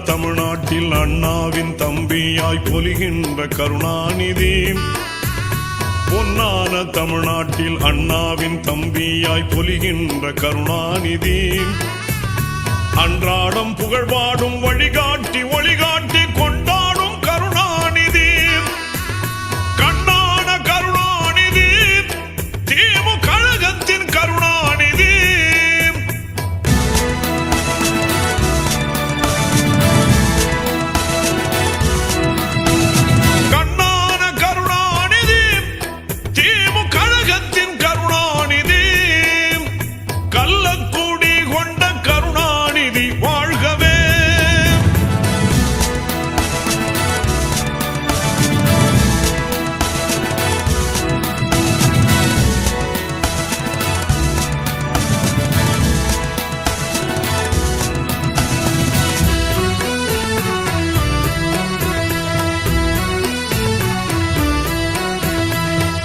தமிழ்நாட்டில் அண்ணாவின் தம்பியாய் பொலிகின்ற கருணாநிதி. பொன்னான தமிழ்நாட்டில் அண்ணாவின் தம்பியாய் பொலிகின்ற கருணாநிதி. அன்றாடம் புகழ்பாடும் வழிகாட்டி